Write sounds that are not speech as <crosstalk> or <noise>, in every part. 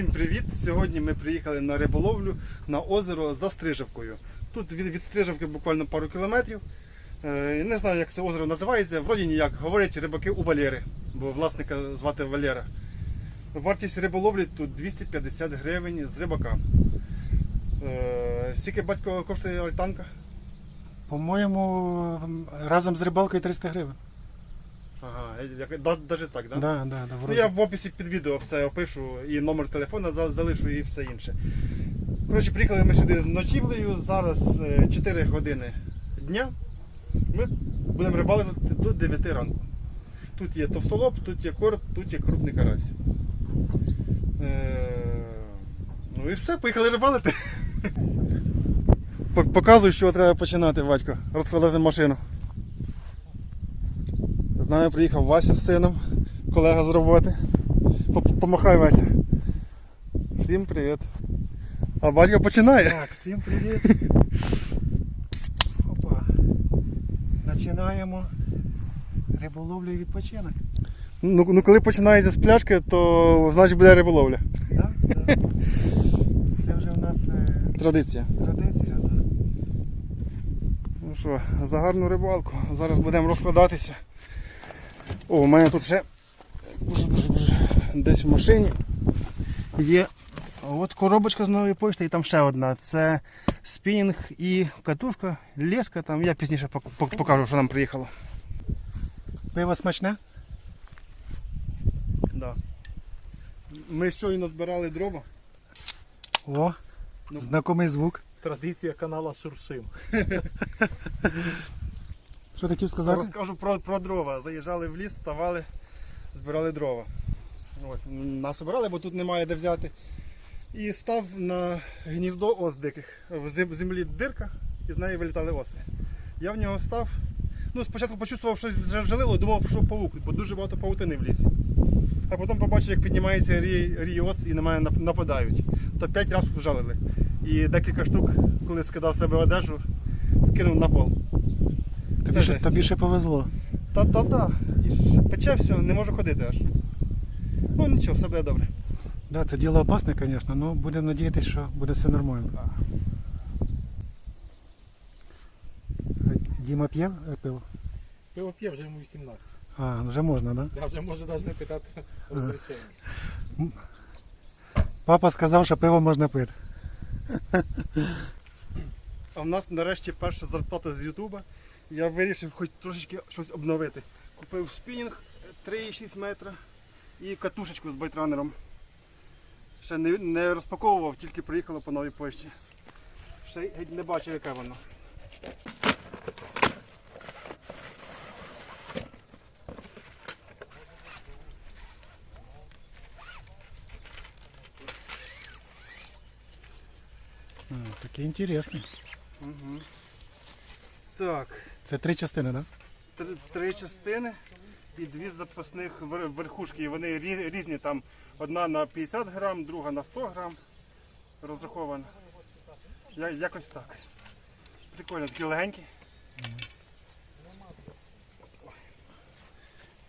Всім привіт! Сьогодні ми приїхали на риболовлю на озеро за Стрижавкою. Тут від, від буквально пару кілометрів. Е, не знаю, як це озеро називається. Вроді ніяк. Говорять рибаки у Валєри, бо власника звати Валера. Вартість риболовлі тут 250 гривень з рибака. Е, скільки батько коштує альтанка? По-моєму, разом з рибалкою 300 гривень. Ага, як, да, навіть так, да? Да, да, да, Ну, вроде. я в описі під відео все опишу і номер телефона за- залишу і все інше. Коротше, приїхали ми сюди з ночівлею. Зараз е, 4 години дня. Ми будемо рибалити до 9 ранку. Тут є товстолоб, тут є короб, тут є крупний карась. Е, Ну і все, поїхали рибалити. <laughs> Пок- Показуй, що треба починати, батько, розкладати машину. З нами приїхав Вася з сином, колега з роботи. Помахай Вася. Всім привіт. А батько починає. Так, всім привіт. Опа. Починаємо риболовлю і відпочинок. Ну, ну коли починається з пляшки, то значить буде риболовля. Да? Да. Це вже в нас е, Традиція. традиція. Да? Ну що, за гарну рибалку. Зараз будемо розкладатися. О, у мене тут ще десь в машині є от коробочка з нової пошти і там ще одна. Це спінінг і катушка, леска там. Я пізніше пок- пок- покажу, що нам приїхало. Пиво смачне? Да. Ми щойно збирали дрова. О, Ну. знакомий звук. Традиція канала Шуршим. <laughs> Що ти хотів сказати? Розкажу про, про дрова. Заїжджали в ліс, ставали, збирали дрова. От, нас обирали, бо тут немає де взяти. І став на гніздо ос диких. В землі дирка, і з неї вилітали оси. Я в нього став. Ну, спочатку почувствував щось вже жалило, думав, що павук, бо дуже багато павутини в лісі. А потім побачив, як піднімається рій, рій ос і на мене нападають. То п'ять разів вжалили. І декілька штук, коли скидав себе одежу, скинув на пол. Тобі, ще, жесть. тобі ще повезло. Та-та-та. І ще пече все, не можу ходити аж. Ну нічого, все буде добре. Да, це діло опасне, звісно, але будемо надіятися, що буде все нормально. Діма п'є е, пиво? Пиво п'є вже йому 18. А, вже можна, так? Да? Я вже може навіть не питати розрішення. Папа сказав, що пиво можна пити. А в нас нарешті перша зарплата з Ютуба. Я вирішив хоч трошечки щось обновити. Купив спінінг 3,6 метра і катушечку з байтранером. Ще не, не розпаковував, тільки приїхало по новій пошті. Ще геть не бачив, яке воно. Такий інтересний. Угу. Так, Це три частини, так? Да? три, три частини і дві запасних верхушки. І вони різні там. Одна на 50 грам, друга на 100 грам розрахована. Я, якось так. Прикольно, такі легенькі.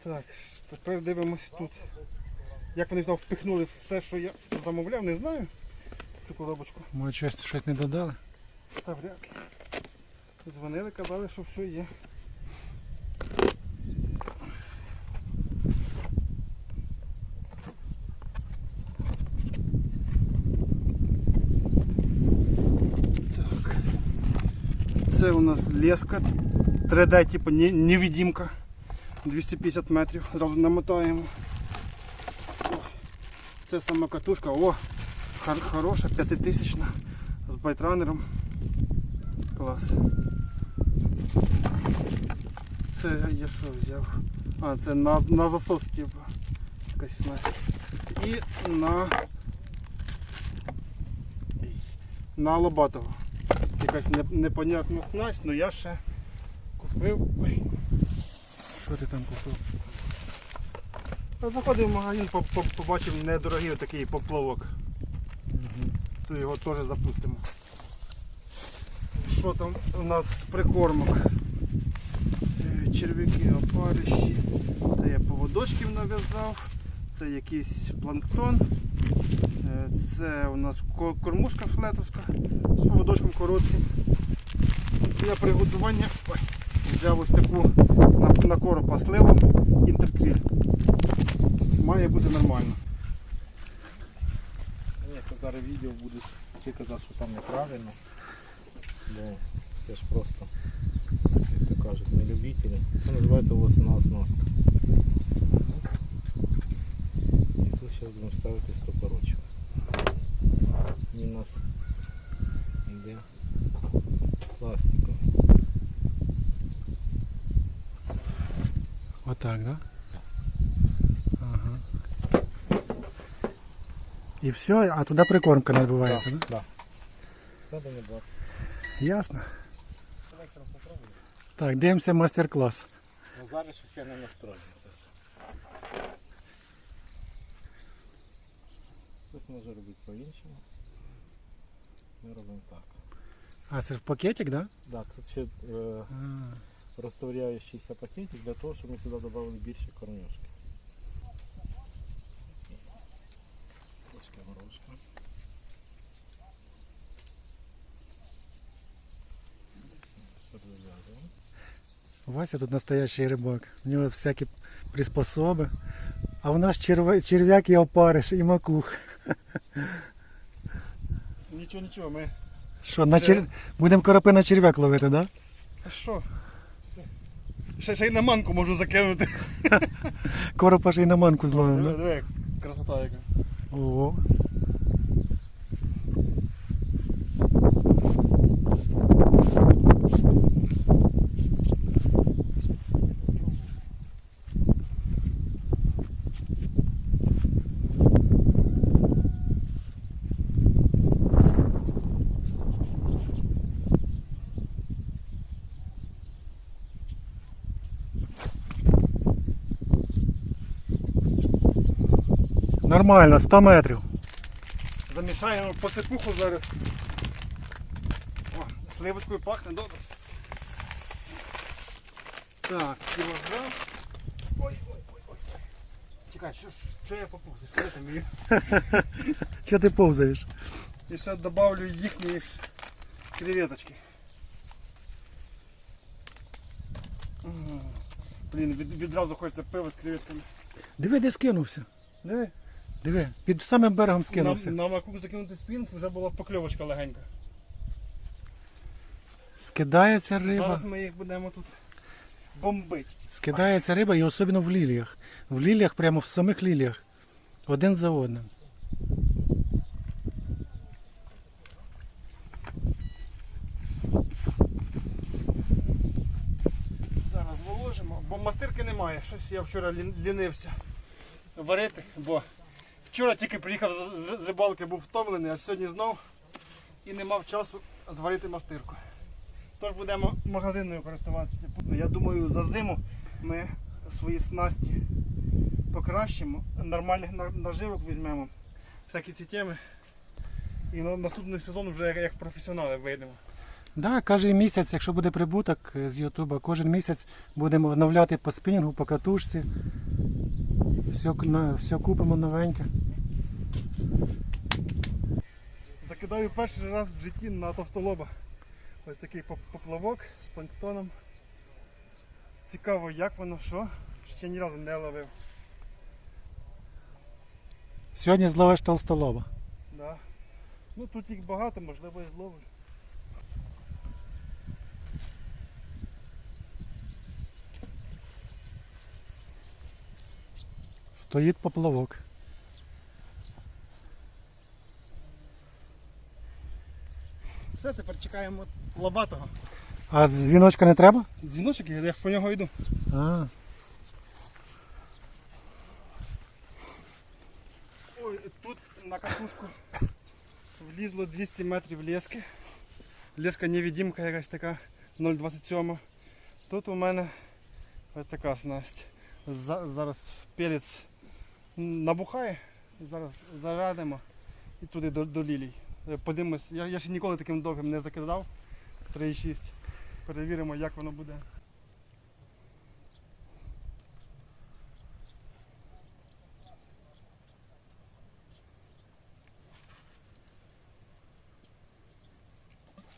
Так, тепер дивимось тут. Як вони знову впихнули все, що я замовляв, не знаю. Цю коробочку. Може щось, щось не додали? Та вряд ли. Дзвонили, казали, що все є. Так. Це у нас леска 3D, типу невидимка. 250 метрів. Зразу намотаємо. Це сама катушка. О, хороша, п'ятитисячна з байтранером. Клас. Це я що взяв? А, це на, на засос, типу. Якась снасть. І на. На лобатого. Якась непонятна снасть, але я ще купив. Ой. Що ти там купив? Заходив в магазин, по- по- побачив недорогий такий поплавок. То його теж запустимо. Що там у нас з прикормок? Черв'яки, опарищі. Це я поводочків нав'язав. Це якийсь планктон. Е, Це у нас кормушка флетовська з поводочком коротким. Для приготування взяв ось таку на, коропа сливу інтеркріль. Має бути нормально. Це зараз відео будуть всі казати, що там неправильно. Бо це ж просто, кажуть, не любителі. Це називається волосяна оснастка. І тут зараз будемо ставити стопорочок. Він у нас йде пластиковий. Отак, да? Ага. І все, а туди прикормка не відбувається, да? Да. Треба не бачити. Ясно. Так, дивимося майстер-клас. Ну зараз щось я не настроєно це все. Хтось може робити по-іншому. Ми робимо так. А, це ж пакетик, да? Да, тут ще е, А, пакетик для того, щоб ми сюди додали більше кормежки. Трошки горошка. Тепер зав'язуємо. Вася тут настоящий рибак. У нього всякі приспособи. А у нас червя... черв'як і опариш, і макух. <laughs> Нічого, нічого, ми. Що, на чер... будемо коропи на черв'як ловити, да? А що? Ще, ще й на манку можу закинути. <laughs> Коропа ж і на манку зловимо, Диви, диви, красота яка. Ого. Нормально, 100 метрів. Замішаємо посипуху зараз. О, сливочкою пахне добре. Так, кілограм. Ой, ой, ой, ой. Чекай, що, що я попух? Що там є? <laughs> Що ти повзаєш? І ще добавлю їхні креветочки. Блін, від, відразу хочеться пиво з креветками. Диви, де скинувся. Диви. Диви, під самим берегом скинувся. на макук закинути спінг вже була покльовочка легенька. Скидається риба. Зараз ми їх будемо тут бомбити. Скидається риба і особливо в ліліях. В ліліях, прямо в самих ліліях. Один за одним. Зараз воложимо, бо мастирки немає. Щось я вчора лінився варити, бо вчора тільки приїхав з- рибалки, був втомлений, а сьогодні знов і не мав часу зварити мастирку. Тож будемо магазинною користуватися. Я думаю, за зиму ми свої снасті покращимо, нормальних наживок візьмемо, всякі ці теми. І на наступний сезон вже як- професіонали вийдемо. Да, кожен місяць, якщо буде прибуток е, з Ютуба, кожен місяць будемо оновляти по спінінгу, по катушці. Все, на- все купимо новеньке. Закидаю перший раз в житті на товстолоба. Ось такий поп- поплавок з планктоном. Цікаво, як воно, що. Ще ні разу не ловив. Сьогодні зловиш толстолоба. Да. Ну тут їх багато, можливо, і зловлю. Стоїть поплавок. Все, тепер чекаємо лобатого. А дзвіночка не треба? Дзвіночок, я по нього йду. А, Ой, тут на катушку влізло 200 метрів лески. Леска невидимка якась така 0,27. Тут у мене ось така снасть. Зараз перець набухає, зараз зарядимо і туди до до лілій. Е, подивимось, я я ще ніколи таким довгим не закидав. 3,6. Перевіримо, як воно буде.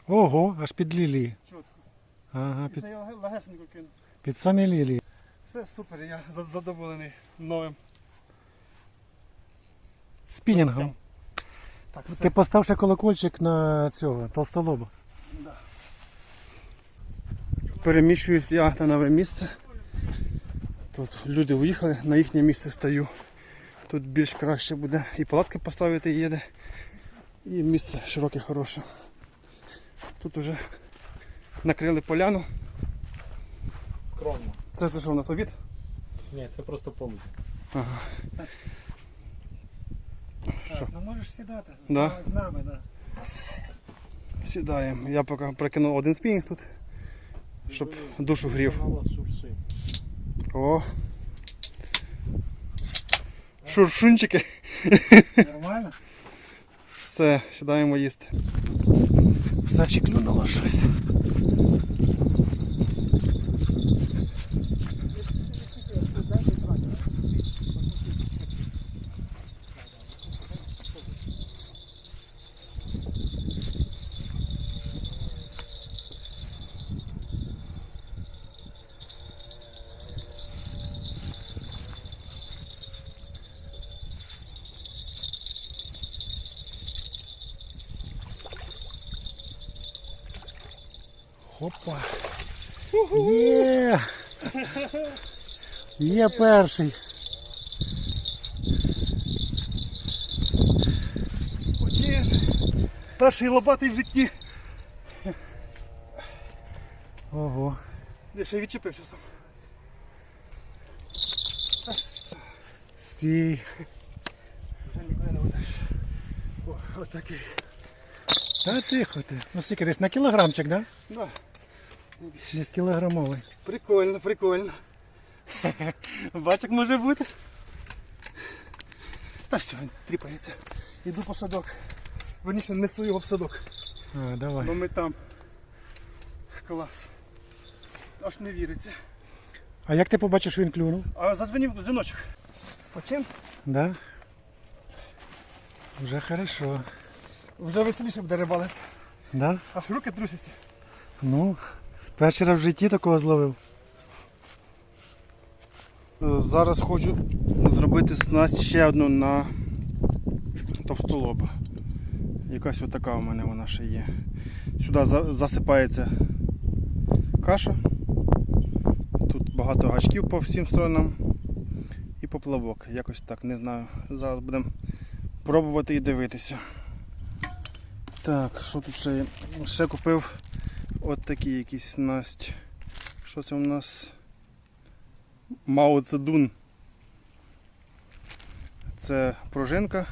Ого, аж під лілії. Чітко. Ага, під... Це. Під самі лілії. Все супер, я задоволений новим. Спінінгом. Так, Ти постав ще колокольчик на цього толстолоба. Переміщуюсь я на нове місце. Тут люди уїхали, на їхнє місце стою. Тут більш краще буде і палатки поставити є де. І місце широке, хороше. Тут уже накрили поляну. Скромно. Це все що у нас обід? Ні, це просто полудь. Ага. Так, ну можеш сідати з- Да. з нами, да. Сідаємо. Я поки прикинув один спінінг тут. Щоб душу грів. О. Шуршунчики. Нормально? Все, сідаємо їсти. Все чи клюнуло щось. Хопа. Є! Є перший. Один. Перший лопатий в житті. Ого. Я ще відчепився сам. Стій. Вже нікуди не ведеш. О, отакий. Та тихо ти. Ну скільки десь на кілограмчик, да? Да. Десь кілограмовий. Прикольно, прикольно. <laughs> Бачок може бути. Та що він тріпається. Іду по садок. Верніше несу його в садок. А, давай. Бо ми там. Клас. Аж не віриться. А як ти побачиш, він клюнув? А зазвонив дзвіночок. Потім Да? Вже хорошо. вже веселіше буде рибалити. Да? Аж руки трусяться. Ну, перший раз в житті такого зловив. Зараз хочу зробити снасть ще одну на товстолоба. Якась отака у мене вона ще є. Сюди засипається каша. Тут багато гачків по всім сторонам. І поплавок. Якось так, не знаю. Зараз будемо пробувати і дивитися. Так, що тут ще є? Ще купив от такі якісь снасть. Що це у нас? Мао Цедун. Це пружинка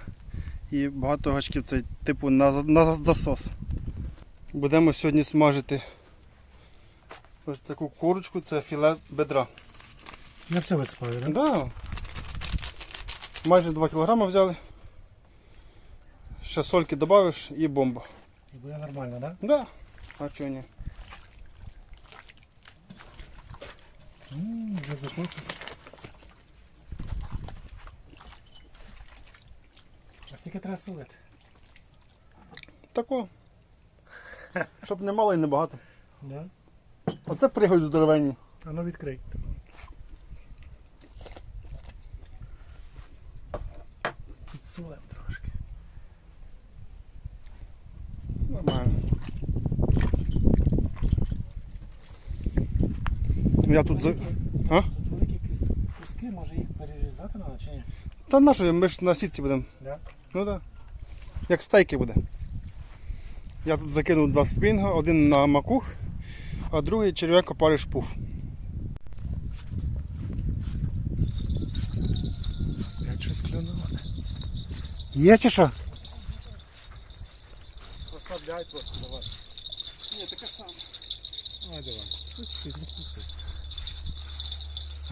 і багато гачків. Це типу на, на засос. Будемо сьогодні смажити ось таку курочку, це філе бедра. Я все висипаю, да? Да. Майже 2 кг взяли. Ще сольки додавиш і бомба. І буде нормально, да? Да. А чого ні? М, Вже захочу. А скільки треба солити? Тако. <laughs> Щоб не мало і не багато. Да? Оце пригають здоровенні. А ну відкрий. Підсолим трошки. Нормально. Я тут за. А? Великі куски, може їх перерізати треба чи ні? Та на що, ми ж на сітці будемо. Да? Ну так. Да. Як стейки буде. Я тут закинув два спінга, один на макух, а другий черв'як опариш пуф. П'ять щось клюнуло. Є чи що? Розслабляй просто, давай. Ні, таке саме. А, давай.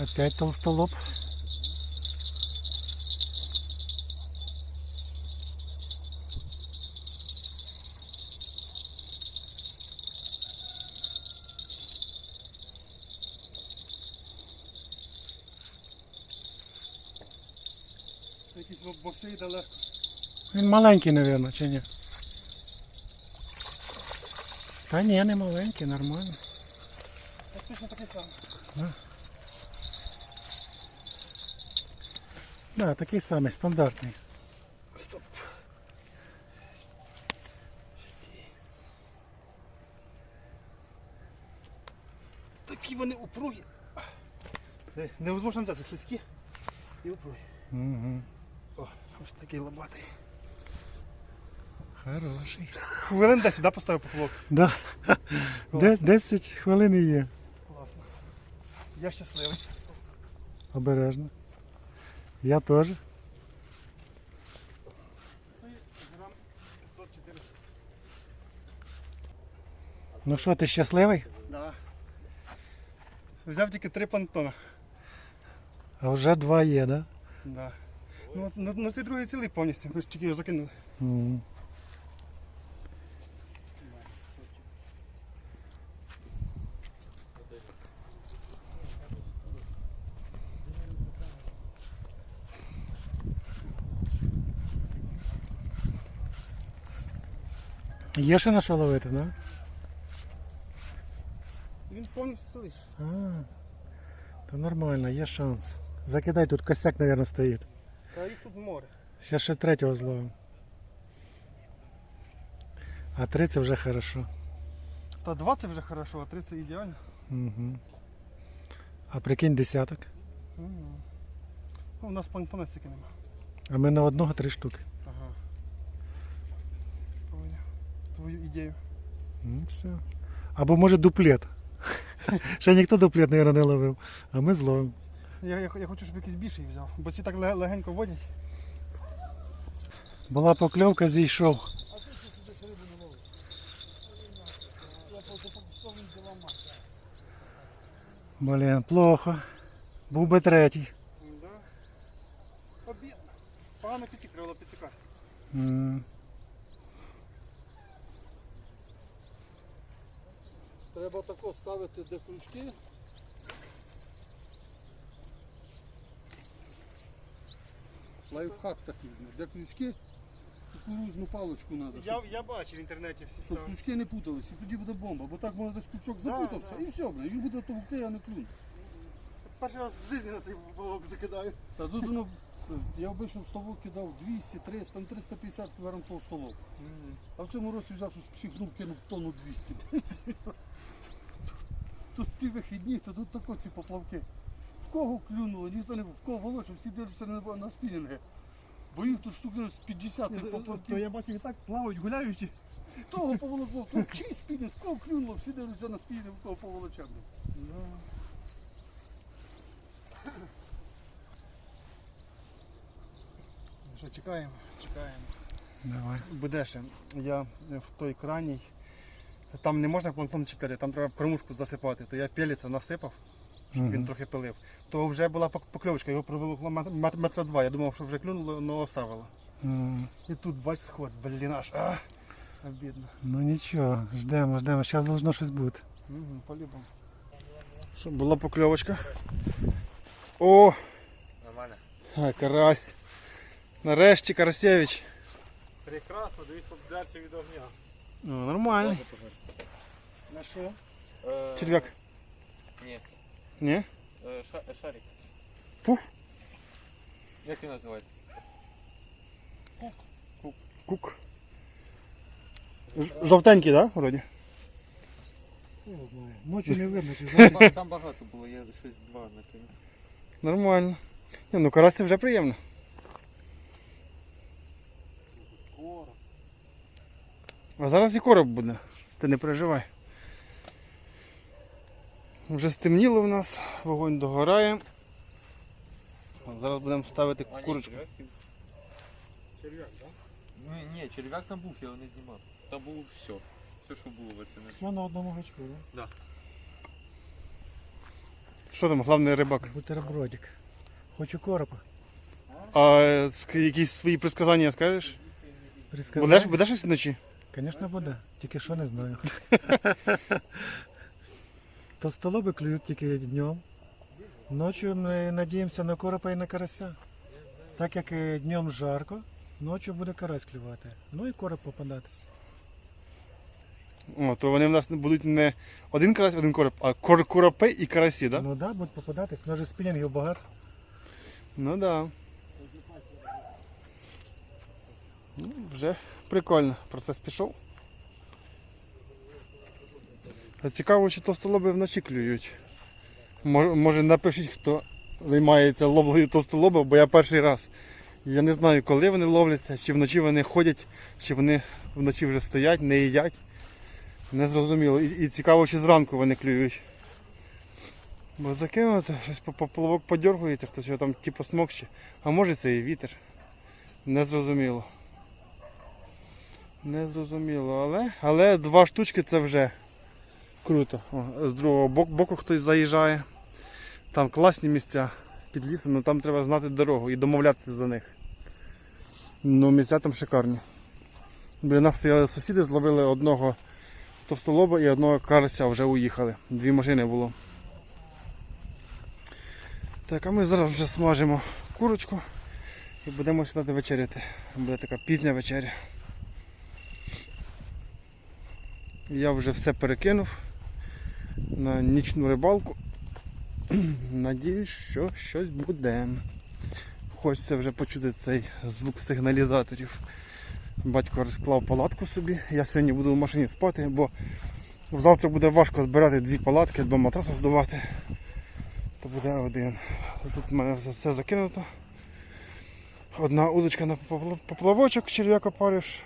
Опять толстолоб. Якісь бокси йде легко. Він маленький, мабуть, чи ні? Та ні, не маленький, нормально. Практично такий самий. Да, такий самий, стандартний. Стоп. Такі вони упругі. Е, Невозможно взяти слизькі і упругі. Угу. О, ось такий лобатий. Хороший. Хвилин 10, да, поставив поплавок? Да. Де- 10 хвилин і є. Класно. Я щасливий. Обережно. Я тоже. Грам 504. Ну що, ти щасливий? Да. Взяв тільки три понтона. А вже два є, да? Да. Ну, на, на цей другий цілий повністю. Ми ж тільки його закинули. Угу. Є ще на що ловити, да? Він повністю цілий. А, то нормально, є шанс. Закидай, тут косяк, мабуть, стоїть. Та їх тут море. Ще ще третього зловимо. А три це вже хорошо. Та 20 вже хорошо, а 30 ідеально. Угу. А прикинь десяток. Мгм. Ну, у нас стільки нема. А ми на одного три штуки. Ага. Поняв. Твою ідею. Ну, все. Або може дуплет. <laughs> Ще ніхто дуплет, мабуть, не ловив. А ми зловимо. Я, я, я хочу, щоб якийсь більший взяв, бо ці так легенько водять. Була покльовка, зійшов. Блін, плохо. Був би третій. Да. Погано підсік, треба Треба тако ставити де крючки. Лайфхак такий, де крючки, кукурузну паличку треба, Я, я бачив в інтернеті всі щоб ставили. крючки не путались, і тоді буде бомба, бо так може десь крючок Да, запутався да. і все, бля, він буде товкти, а не клюнь. Це перший раз в житті на цей полок закидаю. Та тут воно, я обично в столок кидав 200, 300, там 350 кг в столок. А в цьому році взяв, щось психнув, кинув тонну 200. Тут ті вихідні, то тут тако ці поплавки. В кого клюнуло, ніхто не в кого волочив, всі дивляться на, на спінінги. Бо їх тут штук з 50 цих То поплавків. я бачив і так плавають гуляючи. Того <laughs> поволокло, то чий спінінг, в кого клюнуло, всі дивляться на спінінг, в кого поволочав. Що, чекаємо, чекаємо. Давай. Буде ще. Я в той крайній. Там не можна понтон чіпляти, там треба кормушку засипати. То я пеліця насипав, щоб він трохи пилив. То вже була пок- покльовочка, його провело метра два. Я думав, що вже клюнуло, але оставило. І тут бач сход, блін аж. А, обідно. Ну нічого, ждемо, ждемо. Зараз должно щось бути. Угу, по-любому. Що, була покльовочка. О! Нормально. А, карась. Нарешті Карасєвич. Прекрасно, дивись подальше від огня. Ну, нормально. На що? Черв'як. Ні. Ні? Е, ша- шарик. Пуф. Як він називається? Кук. Ж- Жовтенький, так? Да, вроді? Я знаю. Ночі не видно, чи Там, багато було, я щось два накинув. Нормально. Ні, ну карась це вже приємно. А зараз і короб буде. Ти не переживай. Вже стемніло в нас, вогонь догорає. Зараз будемо ставити курочку. Черв'як, так? Ні, ні, черв'як там був, я його не знімав. Там було все. Все, що було в арсеналі. Все на одному гачку, да? Що там, головний рибак? Бутербродик. Хочу коропа. А якісь свої предсказання скажеш? Будеш, будеш щось вночі? Звісно, буде. Тільки що не знаю. То столоби клюють тільки днем. Ночі ми надіємося на коропа і на карася. Так як е, днем жарко, ночі буде карась клювати. Ну і короб попадатися. О, то вони в нас будуть не один карась, один короб, а кор коропи і карасі, так? Да? Ну так, да, будуть попадатись. Може спінінгів багато. Ну так. Да. Ну, вже прикольно. Процес пішов. А Цікаво, чи товстолоби вночі клюють. Може напишіть, хто займається ловлею товстолоба, бо я перший раз. Я не знаю, коли вони ловляться, чи вночі вони ходять, чи вони вночі вже стоять, не їдять. Не зрозуміло. І, і цікаво, чи зранку вони клюють. Бо закинути, щось поплавок подергується, хтось його там типу смокче. А може це і вітер. Не зрозуміло. Не зрозуміло, але, але два штучки це вже круто. О, з другого боку, боку хтось заїжджає. Там класні місця під лісом, але там треба знати дорогу і домовлятися за них. Ну, місця там шикарні. Біля нас стояли сусіди, зловили одного товстолоба і одного карася вже уїхали. Дві машини було. Так, а ми зараз вже смажимо курочку і будемо сідати вечеряти. Буде така пізня вечеря. Я вже все перекинув на нічну рибалку. <clears throat> Надіюсь, що щось буде. Хочеться вже почути цей звук сигналізаторів. Батько розклав палатку собі. Я сьогодні буду в машині спати, бо завтра буде важко збирати дві палатки, два матраси здувати. То буде один. Тут в мене все закинуто. Одна удочка на поплавочок, черв'як опариш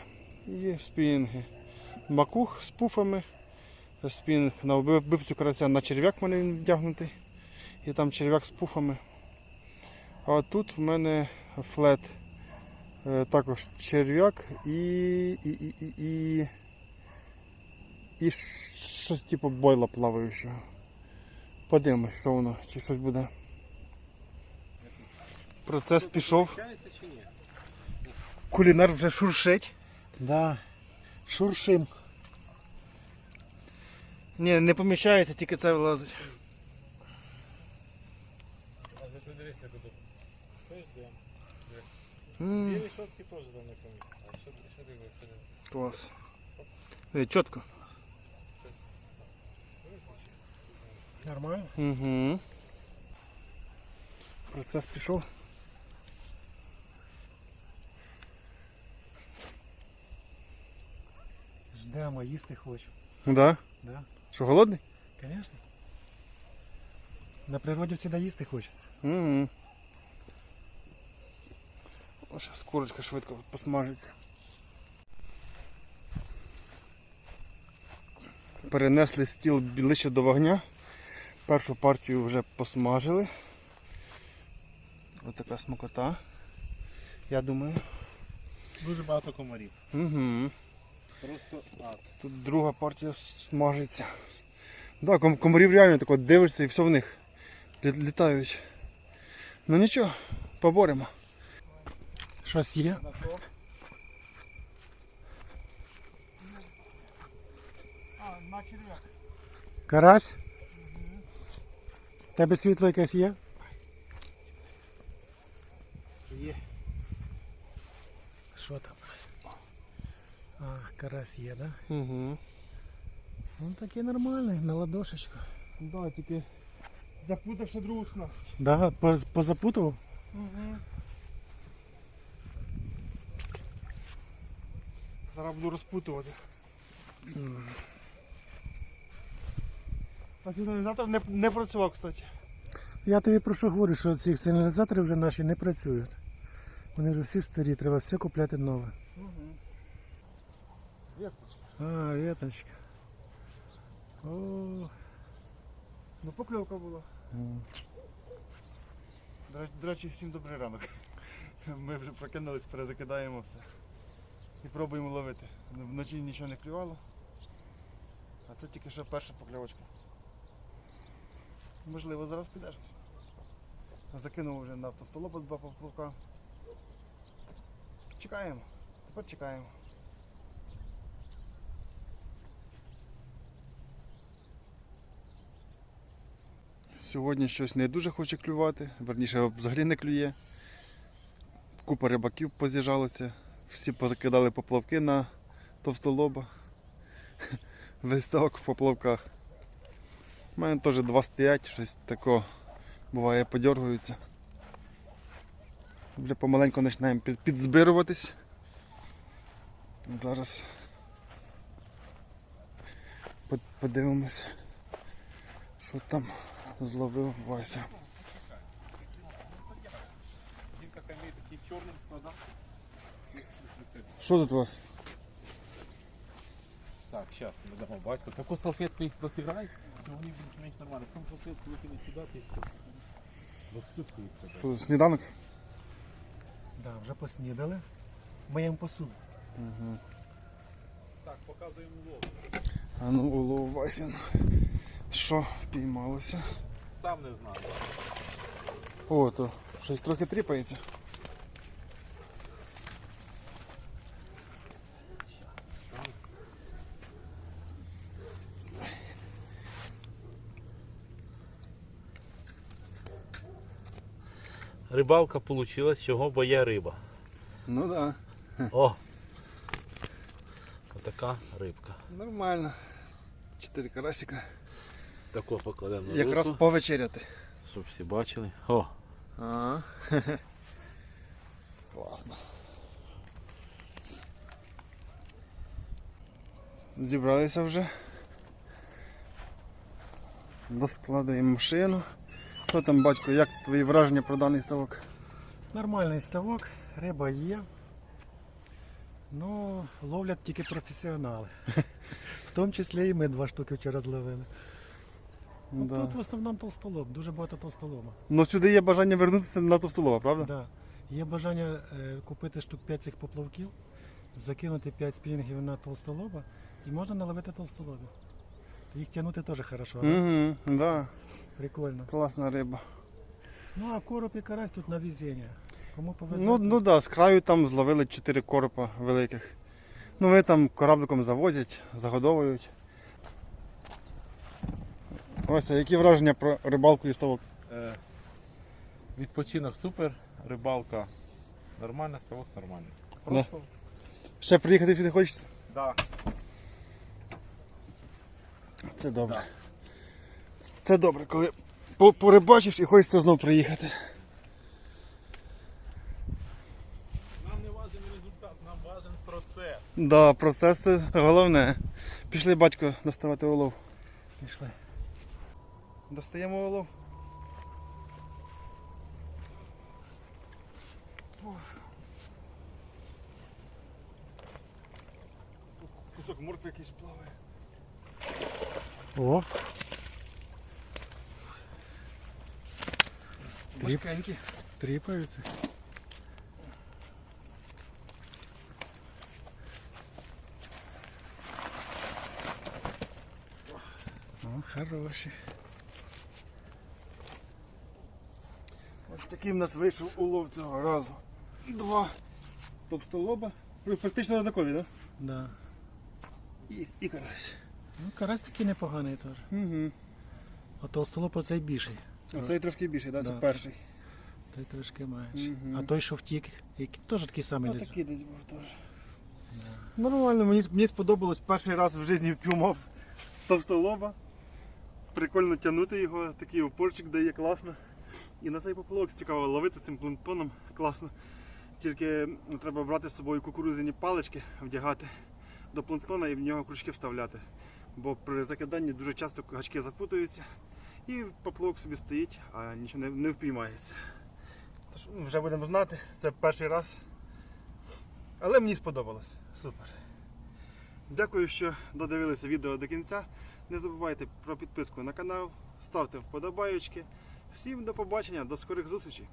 і спінги. Макух з пуфами. Спінг на вбив- вбивцю карася на черв'як мене він вдягнутий. І там черв'як з пуфами. А тут в мене флет. Е, Також черв'як і. і, і, і, і, і щось типу бойла плаваючого. Подивимось, що воно, чи щось буде. Процес пішов. Кулінар вже шуршить. Да. Шуршим. Ні, не поміщається, тільки це влазить. А ти куди. М, Білі шотки теж там не помітили. А що що ти виходить? Клас. Е, Чітко. Нормально? Угу. Процес пішов. Ждемо, їсти хочу. Да? Да. Що, голодний? Звісно. На природі завжди їсти хочеться. Угу. Зараз курочка швидко посмажиться. Перенесли стіл ближче до вогня. Першу партію вже посмажили. Ось така смакота. Я думаю. Дуже багато комарів. Угу. Просто ад. Тут друга партія смажиться. Да, ком- комарів реально тако дивишся і все в них. Лі- Літають. Ну нічого, поборемо. Щось є? На? А, на черв'як. Карась? Тебе світло якесь є? Є. Що там? А, карась є, да? Угу. Ну такий нормальний, на ладошечку. Да, тільки запутавши другу снасть. Да, поз- позапутував? Угу. Зараз буду розпутувати. А сигналізатор не, не працював, кстати. Я тобі про що говорю, що ці сигналізатори вже наші не працюють. Вони вже всі старі, треба все купляти нове. Угу. Віточка. А, веточка. О, Ну покльовка була. До речі- всім добрий ранок. Ми вже прокинулись, перезакидаємо все. І пробуємо ловити. Вночі нічого не клювало. А це тільки що перша покльовочка. Можливо, зараз піде щось. Закинув вже на автостолоба два поплавка. Чекаємо. Тепер чекаємо. Сьогодні щось не дуже хоче клювати, верніше взагалі не клює. Купа рибаків поз'їжджалося, всі позакидали поплавки на товстолоба. <laughs> Виставок в поплавках. У мене теж два стоять, щось таке буває подергаються. Вже помаленьку починаємо підзбируватись. Зараз подивимось, що там зловив Вася. Що тут у вас? Так, зараз ми дамо батьку. Таку салфетку їх протирай, то вони будуть менш нормально. Там салфетку викинуть сюди, ти розступку їх тебе. Що, сніданок? Да, вже поснідали. Миємо посуду. Так, показуємо лов. А ну улов Васін. Що впіймалося? Сам не знаю. О, то щось трохи тріпається. Рибалка вийшла, чого бо є риба. Ну так, О! Отака рибка. да, нормально. Чотири карасика. Тако покладемо на Якраз руку, повечеряти. щоб всі бачили. О! Ага. <laughs> Класно. Зібралися вже. Доскладаємо машину. Що там, батько, як твої враження про даний ставок? Нормальний ставок, риба є. Ну, ловлять тільки професіонали. <laughs> В тому числі і ми два штуки вчора зловили. Ну, Да. Тут в основному толстолоб, дуже багато толстолоба. Ну сюди є бажання вернутися на Товстолова, правда? Да. Є бажання е, купити штук 5 цих поплавків, закинути 5 спінінгів на толстолоба і можна наловити толстолобів. Їх тягнути теж хорошо, да? Угу, да. прикольно. Класна риба. Ну а короб і карась тут на везіння. Кому повезе? Ну, ну да, з краю там зловили 4 коропа великих. Ну вони там корабликом завозять, загодовують. Ось, які враження про рибалку і ставок? Е, відпочинок супер, рибалка нормальна, ставок нормальний. Просто Ще приїхати сюди хочеться? да. Це добре. Це добре, коли порибачиш і хочеться знов приїхати. Нам не важен результат, нам важен процес. Да, процес це головне. Пішли батько доставати улов. Пішли. Достаємо улов. Кусок моркви якийсь плаває. О, Важкенький. тріпаються. О, хороші. Ось такий в нас вийшов улов цього разу. Два товстолоба. Пр- Практично однакові, так? Да. Да? І, і карась. Ну, карась такий непоганий теж. Угу. А толстолоб оцей більший. Оцей трошки більший, да? це Да. перший. Той трошки менший. Мгм. А той, що втік, який теж такий самий десь. такий десь був теж. Нормально, мені, мені сподобалось перший раз в житті впіймав товстолоба. Прикольно тягнути його, такий опорчик дає класно. І на цей поплавок цікаво ловити цим планктоном класно. Тільки треба брати з собою кукурудзяні палички, вдягати до планктона і в нього крючки вставляти. Бо при закиданні дуже часто гачки запутуються і поплавок собі стоїть, а нічого не, не впіймається. Тож, ну, вже будемо знати, це перший раз. Але мені сподобалось. Супер. Дякую, що додивилися відео до кінця. Не забувайте про підписку на канал, ставте вподобайочки. Всім до побачення, до скорих зустрічей.